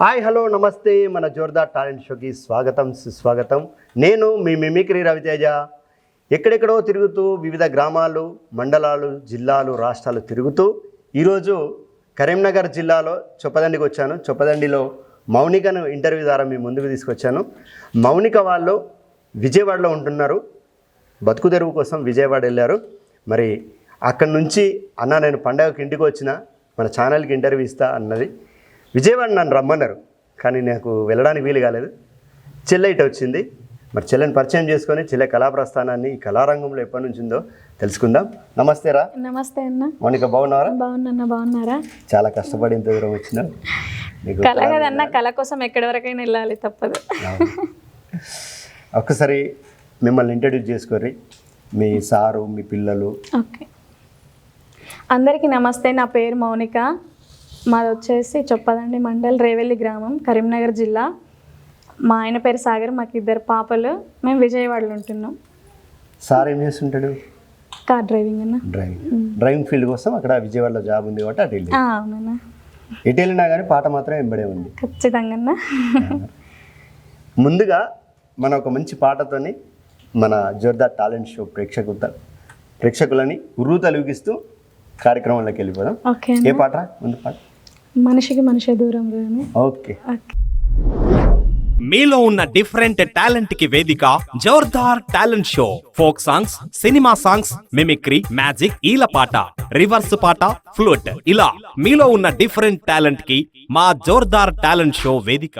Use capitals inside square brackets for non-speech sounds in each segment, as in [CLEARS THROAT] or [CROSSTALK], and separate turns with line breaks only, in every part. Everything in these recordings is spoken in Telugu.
హాయ్ హలో నమస్తే. మన జోర్దార్ టాలెంట్ షోకి స్వాగతం సుస్వాగతం. నేను మీ మిమిక్రీ రవితేజ. ఎక్కడెక్కడో తిరుగుతూ వివిధ గ్రామాలు మండలాలు జిల్లాలు రాష్ట్రాలు తిరుగుతూ ఈరోజు కరీంనగర్ జిల్లాలో చొప్పదండికి వచ్చాను. చొప్పదండిలో మౌనికను ఇంటర్వ్యూ ద్వారా మీ ముందుకు తీసుకొచ్చాను. మౌనిక వాళ్ళు విజయవాడలో ఉంటున్నారు. బతుకు తెరువు కోసం విజయవాడ వెళ్ళారు. మరి అక్కడి నుంచి అన్న నేను పండగకి ఇంటికి వచ్చిన మన ఛానల్కి ఇంటర్వ్యూ ఇస్తా అన్నది విజయవాడ నన్ను రమ్మన్నారు. కానీ నాకు వెళ్ళడానికి వీలు కాలేదు. చెల్లె ఇటు వచ్చింది. మరి చెల్లెని పరిచయం చేసుకొని చెల్లె కళా ప్రస్థానాన్ని ఈ కళారంగంలో ఎప్పటి నుంచి ఉందో తెలుసుకుందాం. నమస్తే రా.
నమస్తే అన్న.
మౌనిక బాగున్నారా
బాగున్నా బాగున్నారా?
చాలా కష్టపడి ఇంత దూరం వచ్చిన.
కళ కదన్న కళ కోసం ఎక్కడి వరకైనా వెళ్ళాలి తప్పదు.
ఒక్కసారి మిమ్మల్ని ఇంట్రడ్యూస్ చేసుకోరి మీ సారు మీ పిల్లలు.
ఓకే. అందరికీ నమస్తే. నా పేరు మౌనిక. మాది వచ్చేసి చొప్పదండి మండల్ రేవెల్లి గ్రామం కరీంనగర్ జిల్లా. మా ఆయన పేరు సాగర్ మాకు ఇద్దరు పాపలు. మేము విజయవాడలో ఉంటున్నాం.
సార్ ఏం చేస్తుంటాడు?
కార్ డ్రైవింగ్ అన్న.
డ్రైవింగ్. డ్రైవింగ్ ఫీల్డ్ కోసం అక్కడ విజయవాడలో జాబ్ ఉంది కాబట్టి అటు వెళ్ళి
అవునన్న.
ఎటు వెళ్ళినా కానీ పాట మాత్రం ఎంబడే ఉంది.
ఖచ్చితంగా అన్న. [LAUGHS]
ముందుగా మన ఒక మంచి పాటతోని మన జోర్దార్ టాలెంట్ షో ప్రేక్షకు ప్రేక్షకులని ఉర్రు తలుగిస్తూ కార్యక్రమంలోకి వెళ్ళిపోదాం.
ఓకే
ఏ పాట ముందు పాట.
మనిషికి మనిషి దూరం రాను
ఓకే.
ఓకే.
మీలో ఉన్న డిఫరెంట్ టాలెంట్కి వేదిక Zordaar talent show. Folk songs cinema songs mimicry magic ఈల పాట రివర్స్ పాట ఫ్లూట్. ఇలా మీలో ఉన్న డిఫరెంట్ టాలెంట్కి మా జోర్దార్ టాలెంట్ షో వేదిక.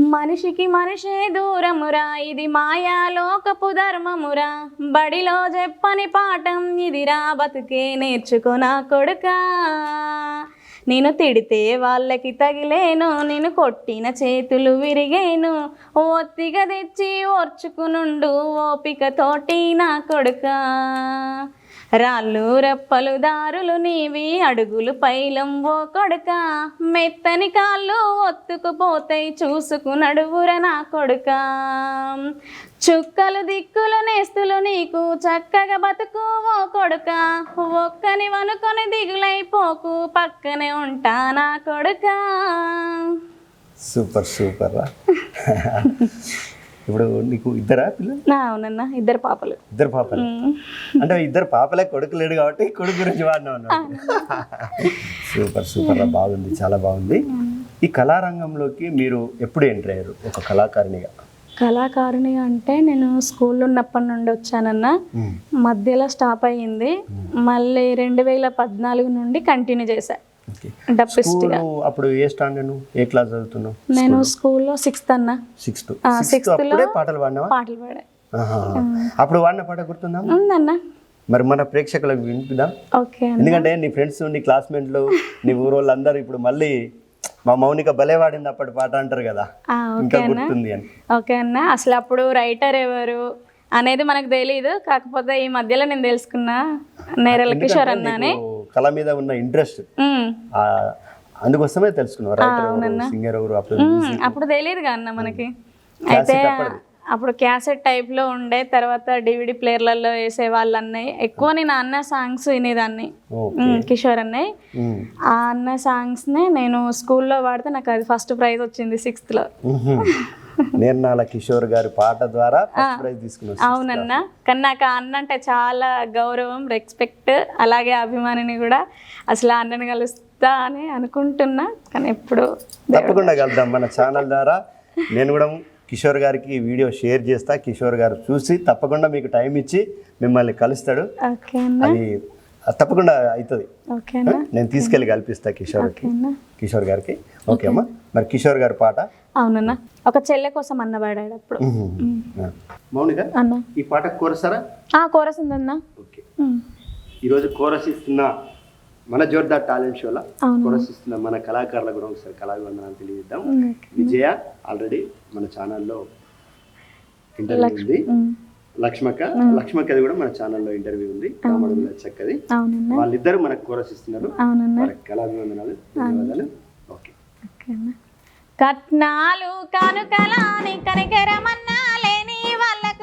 మనిషికి మనిషే దూరమురా ఇది మాయాలోకపు ధర్మమురా. బడిలో చెప్పని పాఠం ఇదిరా బతుకే నేర్చుకోనా కొడుకా. నేను తిడితే వాళ్ళకి తగిలేను నేను కొట్టిన చేతులు విరిగేను. ఒత్తిగా తెచ్చి ఓర్చుకునుండు ఓపికతోటి నా కొడుకా. రాళ్ళు రెప్పలు దారులు నీవి అడుగులు పైలం ఓ కొడుక. మెత్తని కాళ్ళు ఒత్తుకుపోతాయి చూసుకు నడువుర నా కొడుక. చుక్కలు దిక్కులు నేస్తులు నీకు చక్కగా బతుకు ఓ కొడుక. ఒక్కని వనుకొని దిగులైపోకు పక్కనే ఉంటా నా కొడుక.
సూపర్ సూపర్ ఇప్పుడు నీకు ఇద్దరా పిల్లలు?
నా అవునన్నా ఇద్దరు పాపలు.
ఇద్దరు పాపలు? అంటే ఇద్దరు పాపలే కొడుకు లేడు కాబట్టి కొడుకు గురించి వాడినా సూపర్ సూపర్ బాగుంది చాలా బాగుంది. ఈ కళారంగంలోకి మీరు ఎప్పుడు ఎంటర్ అయ్యారు ఒక కళాకారిణిగా?
కళాకారుని అంటే నేను స్కూల్లో ఉన్నప్పటి నుండి వచ్చానన్న. మధ్యలో స్టాప్ అయ్యింది. మళ్ళీ రెండు వేల పద్నాలుగు నుండి కంటిన్యూ చేశా.
ఓకే
డబ్బిస్ట్
స్కూల్ అప్పుడు ఏ స్టాండర్డ్ ఏ క్లాస్ చదువుతున్నావు?
నేను స్కూల్లో సిక్స్త్ అన్న.
సిక్స్త్ సిక్స్త్ అప్పుడే పాటలు పాడినావా?
పాటలు పాడా.
అప్పుడు వాడిన పాట గుర్తుందా?
ఉందన్న.
మరి మన ప్రేక్షకులకు వినిపిద్దాం? ఎందుకంటే నీ ఫ్రెండ్స్ నీ క్లాస్మేట్లు నీ ఊరు వాళ్ళందరూ ఇప్పుడు మళ్ళీ మా మౌనిక భలే వాడింది అప్పటి పాట అంటారు కదా. ఇంకా
ఓకే అన్న.
గుర్తుంది అని.
ఓకే అన్న. అసలు అప్పుడు రైటర్ ఎవరు అనేది మనకు తెలియదు కాకపోతే ఈ మధ్యలో నేను తెలుసుకున్నా. నేరల కిషోర్ అన్న అని
నీకు కళ మీద ఉన్న ఇంట్రెస్ట్. అందుకోసమే తెలుసుకున్నావు రైటర్ ఎవరు సింగర్ ఎవరు అప్పుడు
అప్పుడు తెలియదుగా అన్న మనకి. అయితే అప్పుడు క్యాసెట్ టైప్లో ఉండే తర్వాత డివిడి ప్లేయర్లలో వేసే వాళ్ళు అన్నయ్య ఎక్కువ నేను అన్న సాంగ్స్ వినేదాన్ని. కిషోర్ అన్నయ్య. ఆ అన్న సాంగ్స్నే నేను స్కూల్లో వాడితే నాకు అది ఫస్ట్ ప్రైజ్ వచ్చింది సిక్స్త్లో.
నిర్నాల కిషోర్ గారి పాట ద్వారా ఫస్ట్ ప్రైజ్ తీసుకున్నావు
అవునన్న. కానీ నాకు ఆ అన్న అంటే చాలా గౌరవం రెస్పెక్ట్ అలాగే అభిమానిని కూడా అసలు అన్నని కలుస్తా అని అనుకుంటున్నా. కానీ ఎప్పుడు
తప్పకుండా కలుద్దాం మన ఛానల్ ద్వారా. నేను కూడా కిషోర్ గారికి వీడియో షేర్ చేస్తా. కిషోర్ గారు చూసి తప్పకుండా మీకు టైం ఇచ్చి మిమ్మల్ని కలుస్తాడు.
ఓకే అన్న.
అది అది తప్పకుండా అవుతుంది.
ఓకే అన్న
నేను తీసుకెళ్ళి కల్పిస్తా కిషోర్కి. కిషోర్ గారికి. ఓకే. అమ్మా. మరి కిషోర్ గారి పాట?
అవునన్న. ఒక చెల్లె కోసం అన్న పాడాడు అప్పుడు.
మౌనిక
అన్న.
ఈ పాట కోరసారా?
ఆ కోరస్ ఉందన్న
ఓకే. ఈరోజు కోరస్ ఇస్తున్న మన జోర్దార్ టాలెంట్ షోలో
అవును.
కోరస్ ఇస్తున్న మన కళాకారుల కూడా ఒకసారి కళాభివందనాలు తెలియజేద్దాం. విజయ ఆల్రెడీ మన ఛానల్లో ఇంటర్వ్యూ ఉంది. లక్ష్మక్క లక్ష్మక్కది కూడా మన ఛానల్లో ఇంటర్వ్యూ ఉంది. చక్కది. వాళ్ళిద్దరు మనకు కోరస్ ఇస్తున్నారు
అవునన్న.
వారికి కళాభివందనాలు ధన్యవాదాలు. ఓకే.
ఓకే అన్న. కట్నాలు కానుకలాని కనికరమన్నా లేని వాళ్ళకు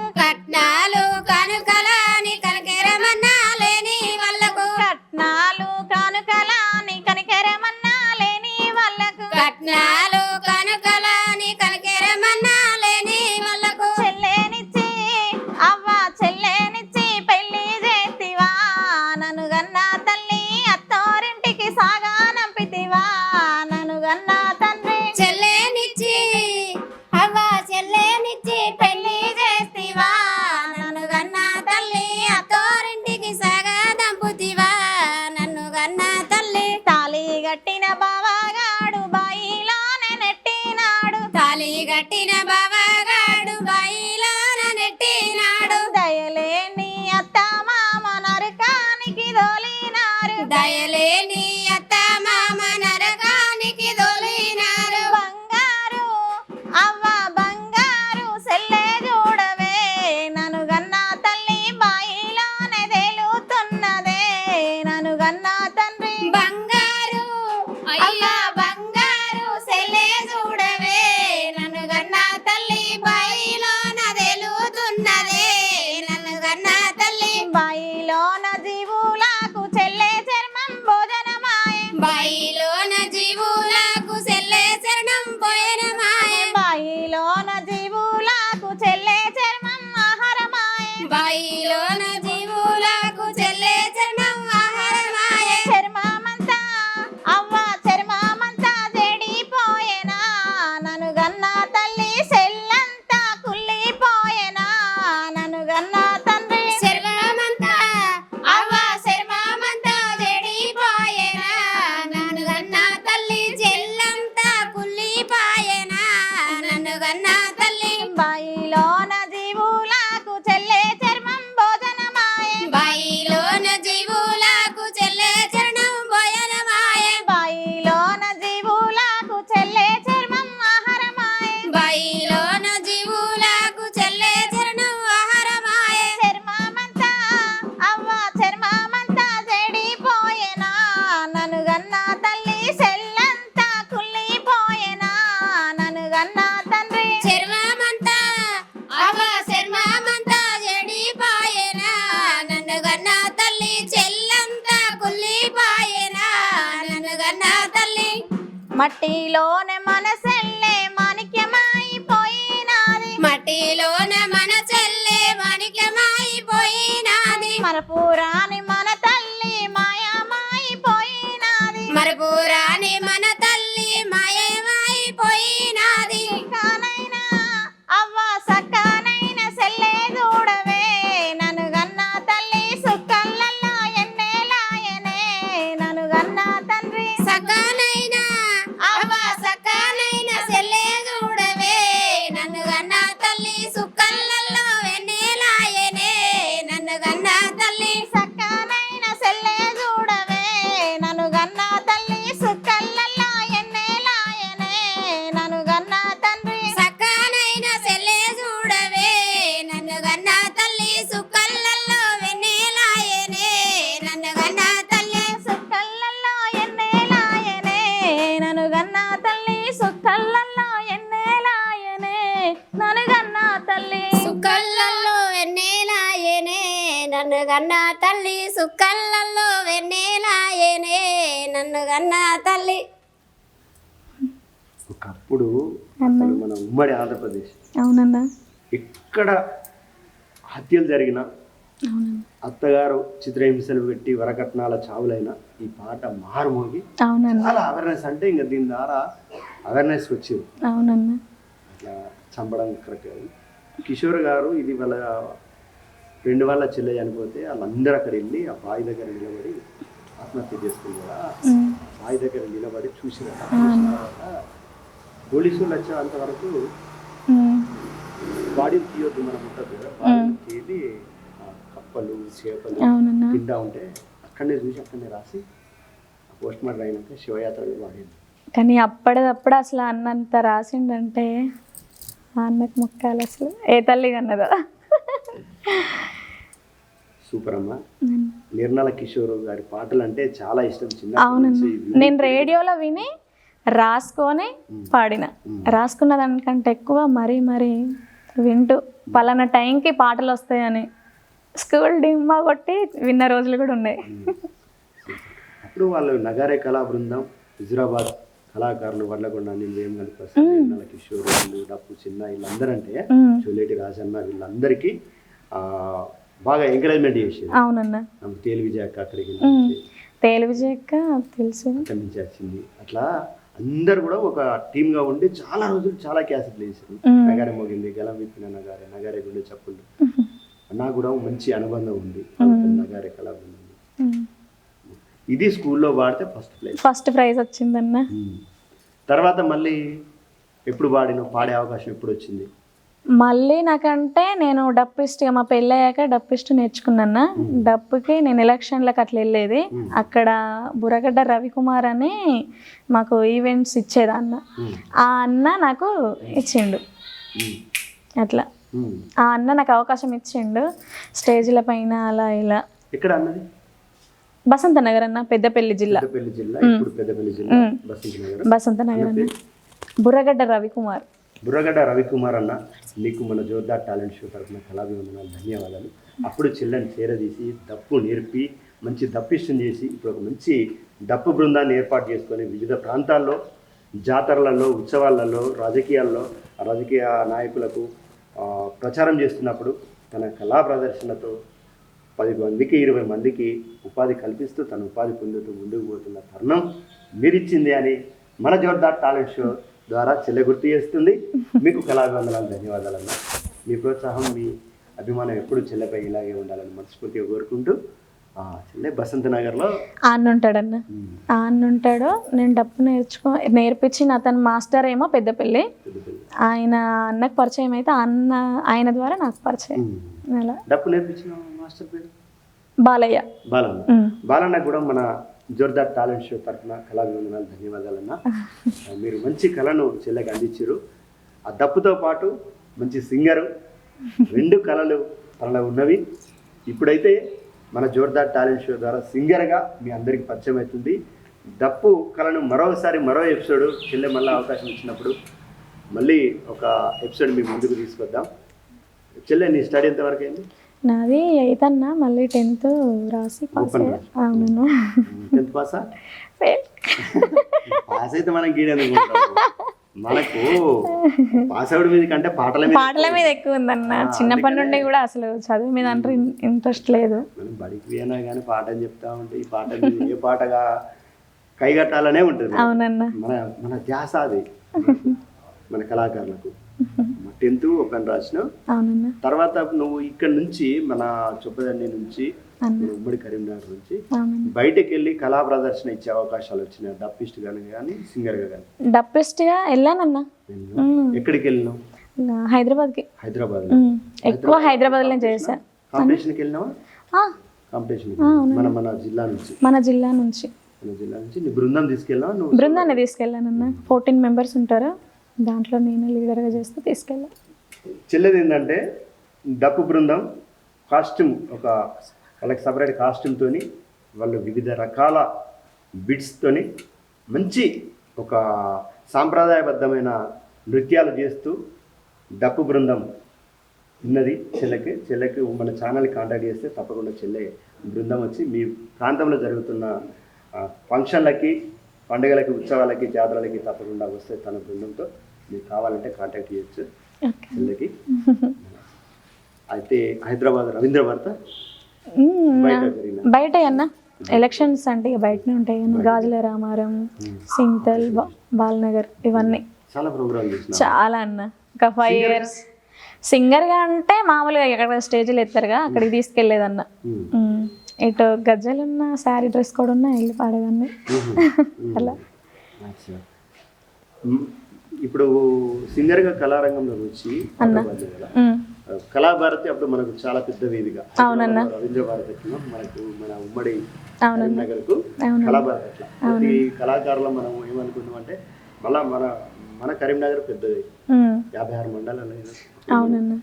సుక్కలలో వెన్నెలాయనే నన్ను గన్న తల్లి.
ఒకప్పుడు అసలు మన ఉమ్మడి ఆంధ్రప్రదేశ్
అవునన్నా.
ఎక్కడ హత్యలు జరిగినా
అవునన్నా.
అత్తగారు చిత్రహింసలు పెట్టి వరకట్నాల చావులైన ఈ పాట మారుమోగి
అవునన్నా.
చాలా అవేర్నెస్ అంటే ఇంకా దీని ద్వారా అవేర్నెస్ వచ్చింది.
అవునన్నా.
అట్లా చంపడం కరెక్ట్ కాదు. కిషోర్ గారు ఇది వాళ్ళ రెండు వాళ్ళ చెల్లె చనిపోతే వాళ్ళందరూ అక్కడ వెళ్ళి ఆ బావి దగ్గర నిలబడి ఆత్మహత్య చేసుకుంది కదా
ఉమ్.
బావి దగ్గర నిలబడి చూసిన పోలీసులు వచ్చేంత వరకు. బాడీని తీయొద్దు మనం ఉంటుంది కదా. బాడీని కప్పలు చేపలు తింటా ఉంటే అక్కడనే చూసి అక్కడనే రాసి పోస్ట్ మార్టం అయినాక శివయాత్రలో వాడింది
కానీ అప్పటిదప్పుడు అసలు అన్నంత రాసిండంటే అన్నకు మొక్కాలి అసలు ఏ తల్లి కన్నదా
సూపర్ అమ్మ నిర్మల కిషోర్ గారి పాటలు అంటే చాలా ఇష్టం. చిన్న
అవునన్నా నేను రేడియోలో విని రాసుకొని పాడిన. రాసుకున్న దానికంటే ఎక్కువ మరీ మరీ వింటూ పలానా టైంకి పాటలు వస్తాయని స్కూల్ డిమ్మా కొట్టి విన్న రోజులు కూడా ఉన్నాయి.
అప్పుడు వాళ్ళు నగారే కళా బృందం హుజురాబాద్ కళాకారులు వడ్లకొండ నేను వేం కనిపిస్తాను కిషోర్ వీళ్ళు డప్పు చిన్న వీళ్ళందరూ అంటే
ఉమ్.
చోలేటి రాజన్న వీళ్ళందరికీ బాగా ఎంకరేజ్మెంట్ చేసేది.
అవునన్నా.
ఆమె తేలి విజయక్క అక్కడికి
ఉమ్.
వెళ్ళి
తేలు విజయక్క తెలుసు.
అక్కడి నుంచి వచ్చింది అట్లా అందరు కూడా ఒక టీమ్గా ఉండి చాలా రోజులు చాలా క్యాసెట్లు వేసారు నగారే మోగింది గలం విప్పిన నగారే నగారే గుండె చప్పులు నాకు కూడా మంచి అనుబంధం ఉంది. నగారే కళాబృందం. ఇది స్కూల్లో వాడితే ఫస్ట్ ప్లేస్
ఫస్ట్ ప్రైజ్ వచ్చిందన్న.
తర్వాత మళ్ళీ ఎప్పుడు పాడిన పాడే అవకాశం ఎప్పుడు వచ్చింది?
మళ్ళీ నాకంటే నేను డప్పిస్ట్ మా పెళ్ళి అయ్యాక డప్పిస్ట్ నేర్చుకున్నాను? డప్పుకి నేను ఎలక్షన్లకు అట్లా వెళ్ళేది. అక్కడ బుర్రగడ్డ రవికుమార్ అని మాకు ఈవెంట్స్ ఇచ్చేది అన్న. ఆ అన్న నాకు ఇచ్చిండు. అట్లా. ఆ అన్న నాకు అవకాశం ఇచ్చిండు. స్టేజ్ల పైన అలా ఇలా.
ఎక్కడ అన్నది?
బసంత నగర్ అన్న పెద్దపల్లి జిల్లా.
బసంత నగర్
అన్న. బుర్రగడ్డ రవికుమార్.
బుర్రగడ్డ రవికుమార్ అన్న నీకు మన జోర్దార్ టాలెంట్ షో తరఫున కళాభివందనాలు ధన్యవాదాలు. అప్పుడు చెల్లెని చేరదీసి దప్పు నేర్పి మంచి దప్పిష్టం చేసి ఇప్పుడు ఒక మంచి డప్పు బృందాన్ని ఏర్పాటు చేసుకొని వివిధ ప్రాంతాల్లో జాతరలలో ఉత్సవాలలో రాజకీయాల్లో రాజకీయ నాయకులకు ప్రచారం చేస్తున్నప్పుడు తన కళా ప్రదర్శనతో పది మందికి ఇరవై మందికి ఉపాధి కల్పిస్తూ తన ఉపాధి పొందుతూ ముందుకు పోతున్న తరుణం మీరిచ్చింది అని మన జోర్దార్ టాలెంట్ షో ద్వారా చెల్లె గుర్తు చేస్తుంది. మీకు కళాభివందనాలు ధన్యవాదాలు అన్న మీ ప్రోత్సాహం మీ అభిమానం ఎప్పుడు చెల్లెపై ఇలాగే ఉండాలని మనస్ఫూర్తిగా కోరుకుంటూ చెల్లె బసంత నగర్లో
ఆ అన్న ఉంటాడన్న ఆ అన్న ఉంటాడు నేను డప్పు నేర్చుకో నేర్పించిన అతను మాస్టర్ ఏమో పెద్దపల్లి. ఆయన అన్నకు పరిచయం అయితే అన్న ఆయన ద్వారా నాకు పరిచయం. అలా.
డప్పు నేర్పించిన మాస్టర్ పేరు?
బాలయ్య.
బాలన్న. బాలన్న కూడా మన జోర్దార్ టాలెంట్ షో తరఫున కళాభివందనాలు ధన్యవాదాలన్న. [LAUGHS] మీరు మంచి కళను చెల్లెకి అందించారు. ఆ దప్పుతో పాటు మంచి సింగరు రెండు కళలు తనలో ఉన్నవి. ఇప్పుడైతే మన జోర్దార్ టాలెంట్ షో ద్వారా సింగర్గా మీ అందరికి పరిచయం అవుతుంది. దప్పు కళను మరోసారి మరో ఎపిసోడ్ చెల్లె మళ్ళీ అవకాశం ఇచ్చినప్పుడు మళ్ళీ ఒక ఎపిసోడ్ మీ ముందుకు తీసుకొద్దాం. చెల్లె నీ స్టడీ ఎంతవరకు అయింది?
నాది ఎయిత్ అన్న మళ్ళీ టెన్త్ రాసి పాస్ అవును.
టెన్త్ పాసా పాస్ అయితే మనం మనకు పాస్ అవుట్ మీద కంటే పాటల మీద
పాటల మీద ఎక్కువ ఉందన్న. చిన్నప్పటి నుండి కూడా అసలు చదువు మీద అంటే ఇంట్రెస్ట్ లేదు.
బడికి పోయినా కానీ పాట అని చెప్తా ఉంటే ఈ పాట ఏ పాటగా కైగట్టాలనే ఉంటుంది
అవునన్న.
మన మన ధ్యాస అది. మన కళాకారులకు. టెన్త్ ఓపెన్ రాసిన తర్వాత నువ్వు ఇక్కడ నుంచి మన చొప్పదండి నుంచి ఉమ్మడి కరీంనగర్ నుంచి బయటకు వెళ్ళి కళా ప్రదర్శన ఇచ్చే అవకాశాలు వచ్చినాయి. డప్పిస్ట్ కానీ కానీ సింగర్గా కానీ
డప్పిస్ట్గా వెళ్ళానన్న. ఉమ్.
ఎక్కడికి వెళ్ళినావు?
ఇంకా హైదరాబాద్కి.
హైదరాబాద్.
ఎక్కువ హైదరాబాద్లో చేశాను
కాంపిటీషన్కి వెళ్ళినావా?
ఆ,
కాంపిటీషన్ మన మన జిల్లా నుంచి.
మన జిల్లా నుంచి.
మన జిల్లా నుంచి. బృందం తీసుకెళ్ళావా?
బృందాన్ని తీసుకెళ్ళానన్న. ఫోర్టీన్ మెంబర్స్ ఉంటారు? దాంట్లో నేను లీడర్గా చేస్తూ తీసుకెళ్ళా.
చెల్లెది ఏంటంటే డప్పు బృందం కాస్ట్యూమ్ ఒక వాళ్ళకి సపరేట్ కాస్ట్యూమ్తోని వాళ్ళు వివిధ రకాల బిట్స్తోని మంచి ఒక సాంప్రదాయబద్ధమైన నృత్యాలు చేస్తూ డప్పు బృందం ఉన్నది చెల్లెకి. చెల్లెకి మన ఛానల్ కాంటాక్ట్ చేస్తే తప్పకుండా చెల్లె బృందం వచ్చి మీ ప్రాంతంలో జరుగుతున్న ఫంక్షన్లకి పండుగలకి ఉత్సవాలకి జాతరలకి తప్పకుండా వస్తే తన బృందంతో మీకు కావాలంటే కాంటాక్ట్ చేయొచ్చు.
ఓకే.
చెల్లెకి అయితే హైదరాబాద్ రవీంద్ర భారత బయట
అన్న. ఎలక్షన్స్ అంటే బయటనే ఉంటాయి. గాజుల రామారం సింతల్ బాలనగర్ ఇవన్నీ.
చాలా
చాలా అన్న. ఒక ఫైవ్ ఇయర్స్ సింగర్గా అంటే మామూలుగా ఎక్కడ స్టేజ్లు ఎత్తారుగా అక్కడికి తీసుకెళ్ళేదన్న. ఇటు గజ్జలున్న శారీ డ్రెస్ కూడా ఉన్న వెళ్ళి పాడేదాన్ని [LAUGHS] అలా.
ఇప్పుడు సింగర్గా కళారంగంలోకి వచ్చి హైదరాబాద్లో కదా,
ఉమ్.
కళాభారతి అప్పుడు మనకు చాలా పెద్ద వేదిక.
అవునన్న.
రవీంద్ర భారతి మనకు మన ఉమ్మడి కరీంనగర్కు
అవునన్న.
కళాభారతి అట్లా. ప్రతి కళాకారులు మనం ఏమనుకున్నాం అంటే మళ్ళా మన మన కరీంనగర్ పెద్దది. యాభై ఆరు మండలాలు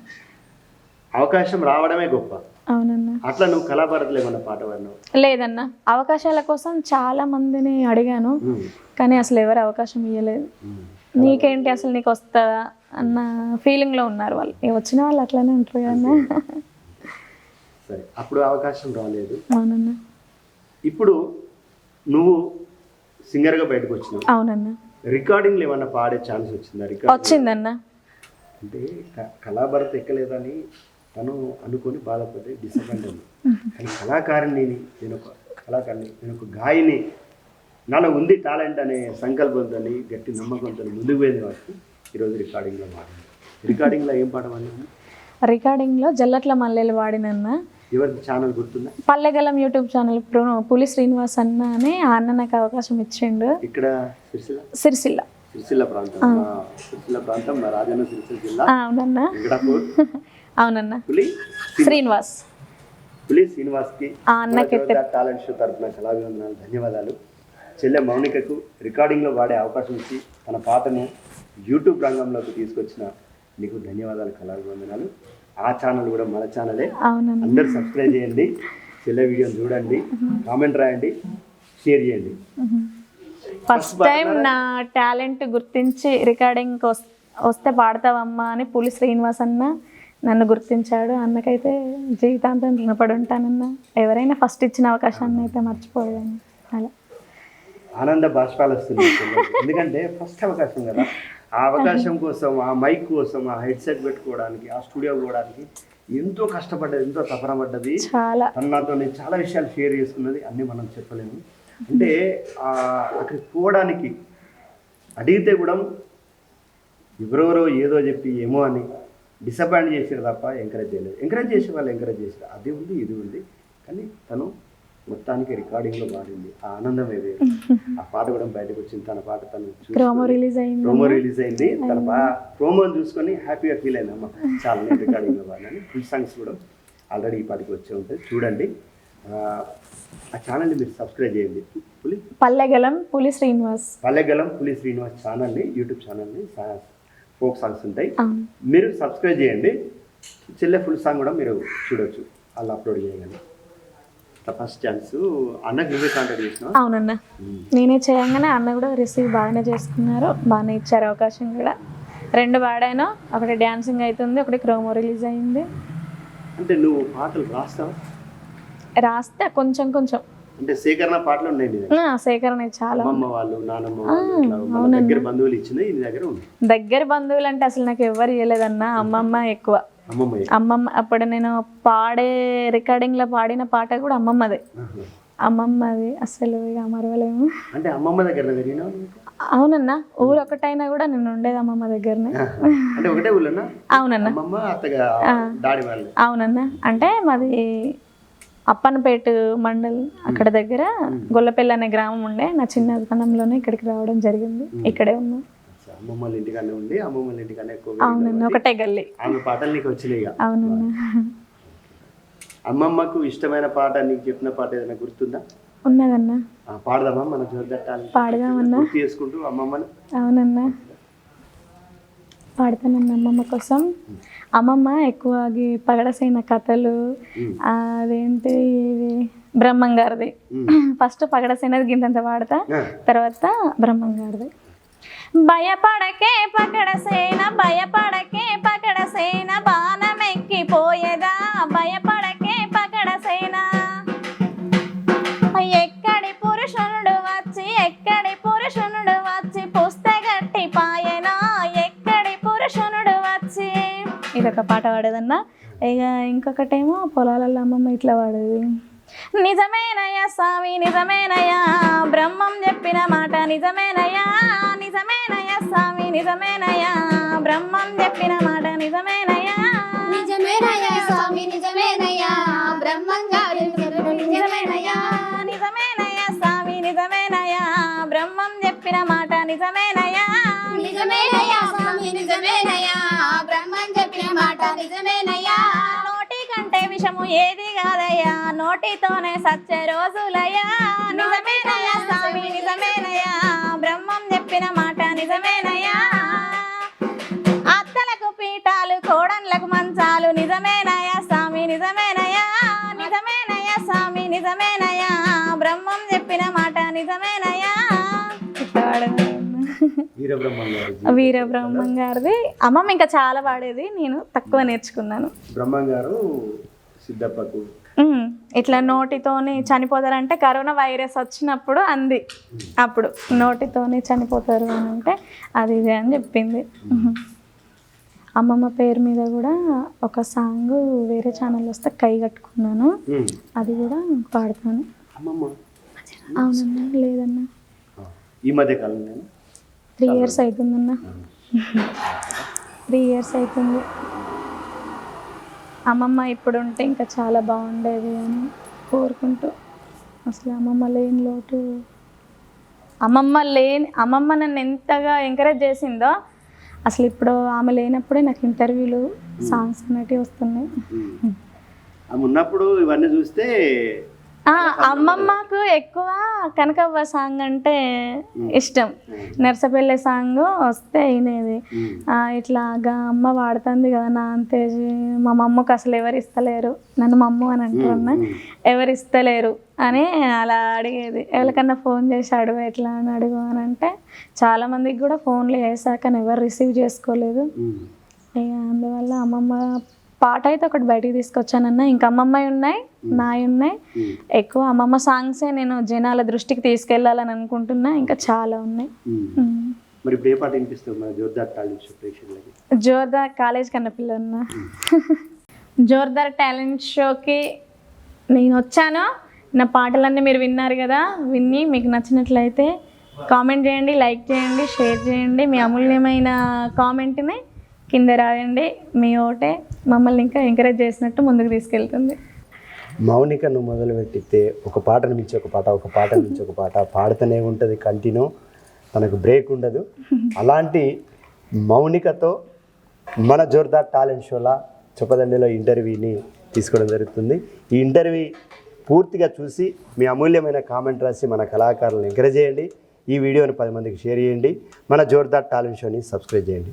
అవకాశం రావడమే గొప్ప.
అవునన్న.
అట్లా నువ్వు కళాభారతిలో ఏమన్నా పాట పాడినావు?
లేదన్న. అవకాశాల కోసం చాలా మందిని అడిగాను. కానీ అసలు ఎవరు అవకాశం ఇవ్వలేదు నీకేంటి అసలు నీకు వస్తుందా అన్న ఫీలింగ్లో ఉన్నారు వాళ్ళు. వచ్చిన వాళ్ళు అట్లనే ఉంటారు కదన్నా
సరే అప్పుడు అవకాశం రాలేదు.
అవునన్న.
ఇప్పుడు నువ్వు సింగర్గా బయటకు వచ్చినావు.
అవునన్న.
రికార్డింగ్లో ఏమన్నా పాడే ఛాన్స్ వచ్చిందా? రికార్డ్
వచ్చిందన్న.
అంటే కళాభారతి ఎక్కలేదని తను అనుకొని బాధపడి డిసప్పాయింట్ అయింది. కానీ కళాకారిణి నేను ఒక కళాకారిణి నేను ఒక గాయని నాలో ఉంది టాలెంట్ అనే సంకల్పంతో గట్టి నమ్మకంతో ముందుకు పోయింది కాబట్టి ఈరోజు రికార్డింగ్లో మాట్లాడాను రికార్డింగ్లో ఏం పాట
రికార్డింగ్లో జల్లట్ల మల్లెలు వాడినన్న.
ఎవరి ఛానల్ గుర్తుందా?
పల్లెగలం యూట్యూబ్ ఛానల్ పులి శ్రీనివాస్ అన్న అని ఆ అన్న నాకు అవకాశం ఇచ్చిండు.
ఇక్కడ సిరిసిల్ల?
సిరిసిల్ల.
సిరిసిల్ల ప్రాంతం. సిరిసిల్ల ప్రాంతం రాజన్న సిరిసిల్ల జిల్లా.
అవునన్నా. అవునన్నా. [LAUGHS]
పులి
శ్రీనివాస్.
పులి శ్రీనివాస్కి
ఆ అన్నకి
టాలెంట్ షో తరఫున కళాభివందనాలు ధన్యవాదాలు. చెల్లె మౌనికకు రికార్డింగ్లో వాడే అవకాశం ఇచ్చి తన పాటను యూట్యూబ్ రంగంలోకి తీసుకొచ్చిన నీకు ధన్యవాదాలు కళాభివందనాలు. ఆ ఛానల్ కూడా మన ఛానలే. అందరూ సబ్స్క్రైబ్ చేయండి చెల్లె వీడియోని చూడండి కామెంట్ రాయండి షేర్ చేయండి.
ఫస్ట్ టైం నా టాలెంట్ గుర్తించి రికార్డింగ్కి వస్- వస్తే పాడతావమ్మా అని పులి శ్రీనివాస్ అన్న నన్ను గుర్తించాడు. అన్నకైతే జీవితాంతం రుణపడి ఉంటానన్న. ఎవరైనా ఫస్ట్ ఇచ్చిన అవకాశాన్ని అయితే మర్చిపోయాను అలా.
ఆనంద బాష్పాలు. [LAUGHS] ఎందుకంటే ఫస్ట్ అవకాశం కదా. ఆ అవకాశం కోసం ఆ మైక్ కోసం ఆ హెడ్సెట్ పెట్టుకోవడానికి ఆ స్టూడియో పోవడానికి ఎంతో కష్టపడ్డది ఎంతో తపనపడ్డది నాతో చాలా. విషయాలు షేర్ చేసుకున్నది అన్నీ మనం చెప్పలేము. అంటే అక్కడికి పోవడానికి అడిగితే కూడా ఎవరెవరో ఏదో చెప్పి ఏమో అని డిసప్పాయింట్ చేసారు తప్ప ఎంకరేజ్ చేయలేదు. ఎంకరేజ్ చేసే వాళ్ళు ఎంకరేజ్ చేశారు. అది ఉంది ఇది ఉంది. కానీ తను మొత్తానికి రికార్డింగ్లో పాడింది ఆ ఆనందం ఏది? [LAUGHS] ఆ పాట కూడా బయటకు వచ్చింది. తన పాట తను
ప్రోమో రిలీజ్ అయింది.
ప్రోమో రిలీజ్ అయింది. తన బా ప్రోమోని చూసుకొని హ్యాపీగా ఫీల్ అయింది అమ్మ చాలా నేను రికార్డింగ్లో బాగానే ఫుల్ సాంగ్స్ కూడా ఆల్రెడీ ఈ పాటికి వచ్చే ఉంటుంది చూడండి. ఆ, ఛానల్ని మీరు సబ్స్క్రైబ్ చేయండి. పులి.
పల్లెగలం పులి శ్రీనివాస్.
పల్లెగలం పులి శ్రీనివాస్ ఛానల్ని యూట్యూబ్ ఛానల్ని ఫోక్ సాంగ్స్ ఉంటాయి. మీరు సబ్స్క్రైబ్ చేయండి. చెల్లె ఫుల్ సాంగ్ కూడా మీరు చూడొచ్చు. వాళ్ళు అప్లోడ్ చేయగలి ఫస్ట్ ఛాన్స్ అన్నకు నువ్వే కాంటాక్ట్ చేసినావా?
అవునన్న. నేనే చేయంగానే అన్న కూడా రిసీవ్ బాగానే చేసుకున్నారు. బాగానే ఇచ్చారు అవకాశం కూడా. రెండు పాడాను. ఒకటి డ్యాన్సింగ్ అవుతుంది ఒకటి క్రోమో రిలీజ్ అయింది.
అంటే నువ్వు పాటలు రాస్తావా?
రాస్తే కొంచెం కొంచెం.
అంటే సేకరణ పాటలు ఉన్నాయి
సేకరణ చాలా
అమ్మమ్మ వాళ్ళు నానమ్మ దగ్గర బంధువులు ఇచ్చింది దగ్గర ఉంది.
దగ్గర బంధువులు అంటే అసలు నాకు ఎవరు ఇవ్వలేదన్న అమ్మమ్మ ఎక్కువ.
అమ్మమ్మ
అప్పుడు నేను పాడే రికార్డింగ్లో పాడిన పాట కూడా అమ్మమ్మదే. అమ్మమ్మది అసలు ఇక మరవలేము.
అంటే అమ్మమ్మ దగ్గర
అవునన్న ఊరు ఒకటైనా కూడా నేను ఉండేది అమ్మమ్మ దగ్గరనే.
అంటే ఒకటే
అవునన్న. అవునన్న. అంటే మాది అప్పన్నపేట మండల్ అక్కడ దగ్గర గొల్లపల్లి అనే గ్రామం ఉండే. నా చిన్నతనంలోనే ఇక్కడికి రావడం జరిగింది. ఇక్కడే ఉన్నా.
అచ్చా, అమ్మమ్మ వాళ్ళ ఇంటికానే ఉండి అమ్మమ్మ వాళ్ళ ఇంటికానే ఎక్కువ
ఒకటే గల్లి.
ఆమె పాటలు నీకు వచ్చినాయి అమ్మమ్మకు ఇష్టమైన పాట నీకు చెప్పిన పాట ఏదైనా గుర్తుందా?
ఉన్నదన్న.
పాడదామా? మన జోర్దట్టాలి
పాడదామన్నా.
చేసుకుంటూ అమ్మమ్మని.
అవునన్న. పాడతానన్న అమ్మమ్మ కోసం. అమ్మమ్మ ఎక్కువ పగడసైన కథలు అదేంటి ఇవి? బ్రహ్మంగారిది. ఫస్ట్ [CLEARS THROAT] పగడసైనది గింతంత పాడతా తర్వాత బ్రహ్మంగారిది. భయపడకే పకడసేన భయపడకే పకడసేన బాణమెక్కిపోయేదా? భయపడకే పకడసేన ఎక్కడి పురుషునుడు వచ్చి ఎక్కడి పురుషునుడు వచ్చి పుస్తగట్టి పాయనా? ఎక్కడి పురుషునుడు వచ్చి? ఇదొక పాట పాడేదన్నా. ఇక ఇంకొకటేమో పొలాలలో అమ్మమ్మ ఇట్లా పాడేది. నిజమేనయ్యా స్వామి నిజమేనయ్యా. బ్రహ్మం చెప్పిన మాట నిజమేనయ్యా నిజమేనయ్యా. స్వామి నిజమేనయ్యా? బ్రహ్మం చెప్పిన మాట నిజమేనయ్యా?
నిజమేనయ్యా స్వామి నిజమేనయ్యా. బ్రహ్మంగారు నిజమేనయ్యా.
నిజమేనయ్యా స్వామి నిజమేనయ్యా? బ్రహ్మం చెప్పిన మాట నిజమేనయ్యా?
నిజమేనయ్యా స్వామి నిజమేనయ్యా. బ్రహ్మం చెప్పిన మాట నిజమేనయ్యా.
నోటి కంటే విషము ఏది కాదయ్యా? నోటితోనే సచ్చే రోజులయ్యా. నిజమేనయ్యా స్వామి నిజమేనయ్యా. బ్రహ్మం చెప్పిన మాట నిజమేనయ్యా స్వామి నిజమేనయ్యా బ్రహ్మం చెప్పిన మాట పాడేది.
వీరబ్రహ్మం గారు
వీరబ్రహ్మం గారిది అమ్మమ్మ ఇంకా చాలా పాడేది నేను తక్కువ నేర్చుకున్నాను.
బ్రహ్మం గారు సిద్ధప్పకు
ఇట్లా నోటితోని చనిపోతారంటే కరోనా వైరస్ వచ్చినప్పుడు అంది. అప్పుడు నోటితోని చనిపోతారు అని అంటే అది ఇదే అని చెప్పింది. అమ్మమ్మ పేరు మీద కూడా ఒక సాంగ్ వేరే ఛానల్ వస్తే కై కట్టుకున్నాను. అది కూడా పాడతాను. అవునన్నా లేదన్నా.
ఈ మధ్య
త్రీ ఇయర్స్ అవుతుందన్నా త్రీ ఇయర్స్ అవుతుంది అమ్మమ్మ ఇప్పుడు ఉంటే ఇంకా చాలా బాగుండేది అని కోరుకుంటూ అసలు అమ్మమ్మ లేని లోటు. అమ్మమ్మ లేని అమ్మమ్మ నన్ను ఎంతగా ఎంకరేజ్ చేసిందో అసలు ఇప్పుడు ఆమె లేనప్పుడే నాకు ఇంటర్వ్యూలు సాంగ్స్ అనేటివి వస్తున్నాయి.
ఆమె ఉన్నప్పుడు ఇవన్నీ చూస్తే
అమ్మమ్మకు ఎక్కువ కనకవ్వ సాంగ్ అంటే ఇష్టం. నర్సపల్లె సాంగ్ వస్తే వినేది. ఆ, ఇట్లా గా అమ్మ వాడుతుంది కదా నా అంతేజీ మా మమ్మకు అసలు ఎవరు ఇస్తలేరు. నన్ను మమ్మ అని అంటున్నా ఎవరు ఇస్తలేరు అని అలా అడిగేది. ఎవరికన్నా ఫోన్ చేసి అడుగు ఎట్లా అని అడుగు అని అంటే చాలా మందికి కూడా ఫోన్లు చేశాక కానీ ఎవరు రిసీవ్ చేసుకోలేదు. అందువల్ల అమ్మమ్మ పాట అయితే ఒకటి బయటికి తీసుకొచ్చానన్న. ఇంకా అమ్మమ్మవి ఉన్నాయి నాయి ఉన్నాయి. ఎక్కువ అమ్మమ్మ సాంగ్సే నేను జనాల దృష్టికి తీసుకెళ్ళాలని అనుకుంటున్నా. ఇంకా చాలా ఉన్నాయి. ఉమ్.
మరి ఇప్పుడు ఏ పాట వినిపిస్తావు మన జోర్దార్ టాలెంట్ షో ప్రేక్షకులకి.
జోర్దార్ కాలేజ్ కన్నా పిల్ల ఉన్నా జోర్దార్ టాలెంట్ షోకి నేను వచ్చాను. నా పాటలన్నీ మీరు విన్నారు కదా విన్ని మీకు నచ్చినట్లయితే కామెంట్ చేయండి లైక్ చేయండి షేర్ చేయండి. మీ అమూల్యమైన కామెంట్ని కింద రాయండి మీ ఓటే మమ్మల్ని ఇంకా ఎంకరేజ్ చేసినట్టు ముందుకు తీసుకెళ్తుంది.
మౌనికను మొదలు పెట్టితే ఒక పాటను మించి ఒక పాట ఒక పాట మించి ఒక పాట. [LAUGHS] పాడుతూనే ఉంటుంది కంటిన్యూ తనకు బ్రేక్ ఉండదు. అలాంటి మౌనికతో మన జోర్దార్ టాలెంట్ షోలా చెప్పదండిలో ఇంటర్వ్యూని తీసుకోవడం జరుగుతుంది. ఈ ఇంటర్వ్యూ పూర్తిగా చూసి మీ అమూల్యమైన కామెంట్ రాసి మన కళాకారులను ఎంకరేజ్ చేయండి. ఈ వీడియోని పది మందికి షేర్ చేయండి. మన జోర్దార్ టాలెంట్ షోని సబ్స్క్రైబ్ చేయండి.